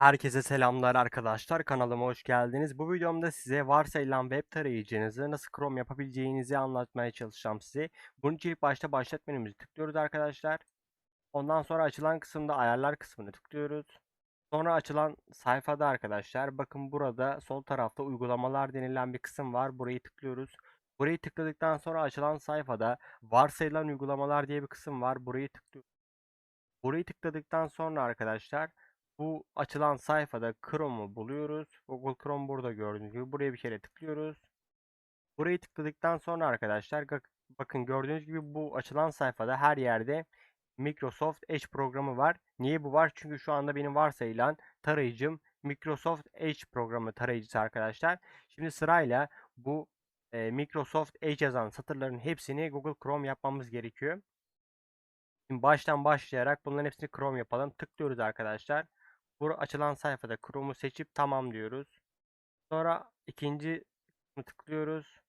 Herkese selamlar arkadaşlar. Kanalıma hoş geldiniz. Bu videomda size varsayılan web tarayıcınızı nasıl Chrome yapabileceğinizi anlatmaya çalışacağım size. Bunun için ilk başta başlat menümüzü tıklıyoruz arkadaşlar. Ondan sonra açılan kısımda ayarlar kısmını tıklıyoruz. Sonra açılan sayfada arkadaşlar bakın burada sol tarafta uygulamalar denilen bir kısım var. Burayı tıklıyoruz. Burayı tıkladıktan sonra açılan sayfada varsayılan uygulamalar diye bir kısım var. Burayı tıklıyoruz. Burayı tıkladıktan sonra arkadaşlar bu açılan sayfada Chrome'u buluyoruz. Google Chrome burada gördüğünüz gibi. Buraya bir kere tıklıyoruz. Burayı tıkladıktan sonra arkadaşlar bakın gördüğünüz gibi bu açılan sayfada her yerde Microsoft Edge programı var. Niye bu var? Çünkü şu anda benim varsayılan tarayıcım Microsoft Edge programı tarayıcısı arkadaşlar. Şimdi sırayla bu e, Microsoft Edge yazan satırların hepsini Google Chrome yapmamız gerekiyor. Şimdi baştan başlayarak bunların hepsini Chrome yapalım. Tıklıyoruz arkadaşlar. Bu açılan sayfada Chrome'u seçip tamam diyoruz. Sonra ikinci kısmı tıklıyoruz.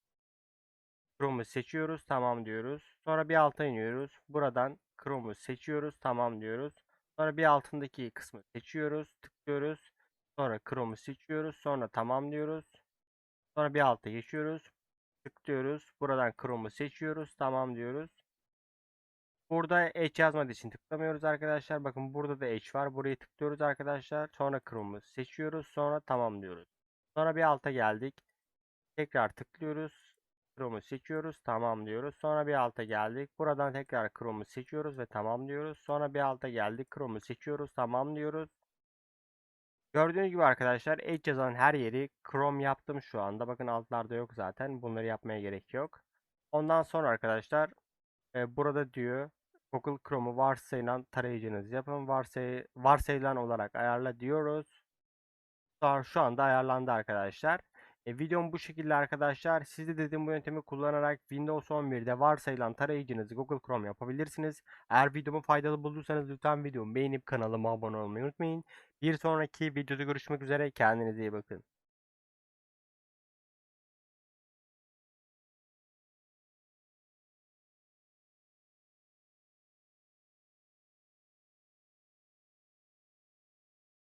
Chrome'u seçiyoruz. Tamam diyoruz. Sonra bir alta iniyoruz. Buradan Chrome'u seçiyoruz. Tamam diyoruz. Sonra bir altındaki kısmı seçiyoruz. Tıklıyoruz. Sonra Chrome'u seçiyoruz. Sonra tamam diyoruz. Sonra bir alta geçiyoruz. Tıklıyoruz. Buradan Chrome'u seçiyoruz. Tamam diyoruz. Burada Edge yazmadığı için tıklamıyoruz arkadaşlar. Bakın burada da Edge var. Burayı tıklıyoruz arkadaşlar. Sonra Chrome'u seçiyoruz. Sonra tamam diyoruz. Sonra bir alta geldik. Tekrar tıklıyoruz. Chrome'u seçiyoruz. Tamam diyoruz. Sonra bir alta geldik. Buradan tekrar Chrome'u seçiyoruz ve tamam diyoruz. Sonra bir alta geldik. Chrome'u seçiyoruz. Tamam diyoruz. Gördüğünüz gibi arkadaşlar Edge yazan her yeri Chrome yaptım şu anda. Bakın altlarda yok zaten. Bunları yapmaya gerek yok. Ondan sonra arkadaşlar e, burada diyor Google Chrome'u varsayılan tarayıcınız yapın. Varsay varsayılan olarak ayarla diyoruz. Şu anda ayarlandı arkadaşlar. E, videom bu şekilde arkadaşlar. Siz de dediğim bu yöntemi kullanarak Windows 11'de varsayılan tarayıcınızı Google Chrome yapabilirsiniz. Eğer videomu faydalı bulduysanız lütfen videomu beğenip kanalıma abone olmayı unutmayın. Bir sonraki videoda görüşmek üzere. Kendinize iyi bakın.